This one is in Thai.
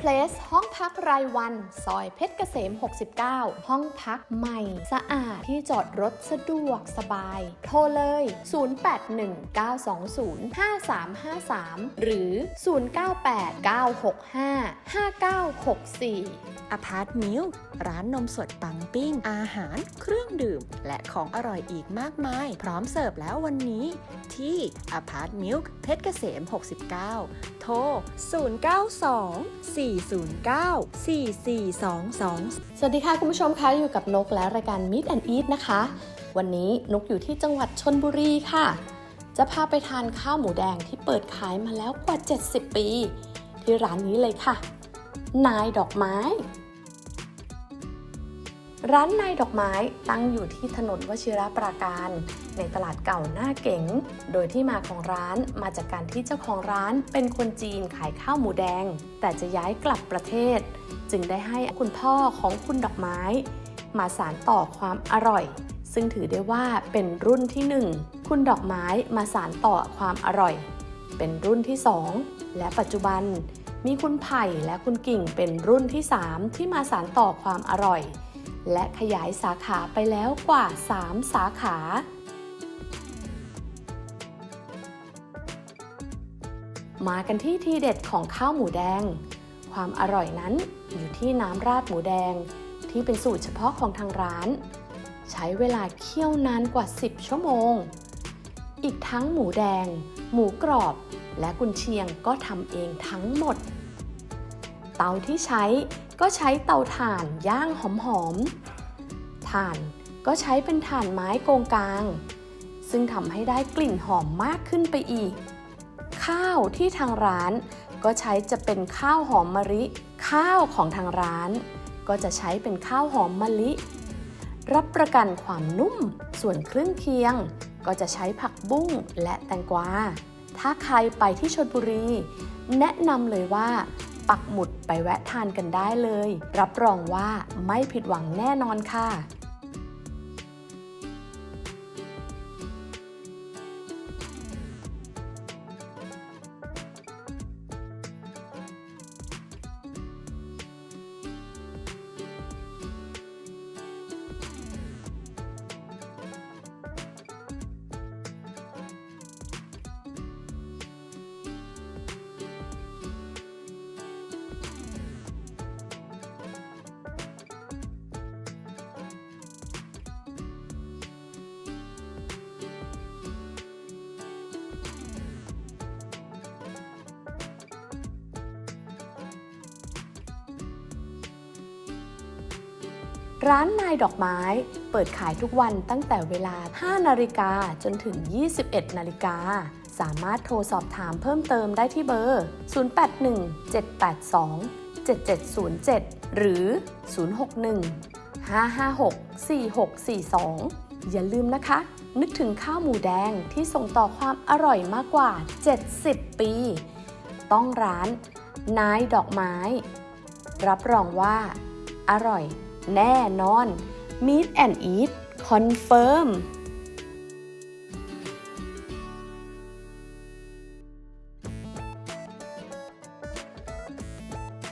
Place ห้องพักรายวัน ซอยเพชรเกษม 69 ห้องพักใหม่ สะอาดที่จอดรถสะดวกสบาย โทรเลย 0819205353 หรือ 0989655964 อพาร์ตมิลร้านนมสดปังปิ้ง อาหาร เครื่องดื่ม และของอร่อยอีกมากมาย พร้อมเสิร์ฟแล้ววันนี้ ที่อพาร์ตมิลเพชรเกษม 69 โทร409 4422 สวัสดีค่ะคุณผู้ชมคะอยู่กับนกและรายการ Meet and Eat นะคะ วันนี้นกอยู่ที่จังหวัดชนบุรีค่ะ จะพาไปทานข้าวหมูแดงที่เปิดขายมาแล้วกว่า 70 ปี ที่ร้านนี้เลยค่ะ นายดอกไม้ ร้านนายดอกไม้ตั้งอยู่ที่ถนนวชิระปราการ ในตลาดเก่าหน้าเก๋ง โดยที่มาของร้านมาจากการที่เจ้าของร้านเป็นคนจีนขายข้าวหมูแดง แต่จะย้ายกลับประเทศ จึงได้ให้คุณพ่อของคุณดอกไม้ มาสานต่อความอร่อย ซึ่งถือได้ว่าเป็นรุ่นที่หนึ่งคุณดอกไม้มาสานต่อความอร่อย เป็นรุ่นที่สองและปัจจุบัน มีคุณไผ่และคุณกิ่งเป็นรุ่นที่สามที่มาสานต่อความอร่อย และขยายสาขาไปแล้วกว่า 3 สาขา มากันที่ทีเด็ดของข้าวหมูแดง ความอร่อยนั้นอยู่ที่น้ำราดหมูแดงที่เป็นสูตรเฉพาะของทางร้าน ใช้เวลาเคี่ยวนานกว่า 10 ชั่วโมง อีกทั้งหมูแดง หมูกรอบ และกุนเชียงก็ทำเองทั้งหมด เตาที่ใช้ ก็ใช้เตาถ่านย่างหอมๆ ถ่านก็ใช้เป็นถ่านไม้โกงกลาง ซึ่งทำให้ได้กลิ่นหอมมากขึ้นไปอีก ข้าวที่ทางร้านก็ใช้จะเป็นข้าวหอมมะลิ ข้าวของทางร้าน ก็จะใช้เป็นข้าวหอมมะลิ รับประกันความนุ่ม ส่วนเครื่องเคียง ก็จะใช้ผักบุ้งและแตงกวา ถ้าใครไปที่ชลบุรี แนะนำเลยว่า ปักหมุดไปแวะทานกันได้เลย รับรองว่าไม่ผิดหวังแน่นอนค่ะ ร้านนายดอกไม้เปิดขายทุกวันตั้งแต่เวลา 5 นาฬิกาจนถึง 21 นาฬิกา สามารถโทรสอบถามเพิ่มเติมได้ที่เบอร์ 081-782-7707 หรือ 061-556-4642 อย่าลืมนะคะ นึกถึงข้าวหมูแดงที่ส่งต่อความอร่อยมากกว่า 70 ปี ต้องร้านนายดอกไม้ รับรองว่า อร่อย แน่นอน Meet and Eat Confirm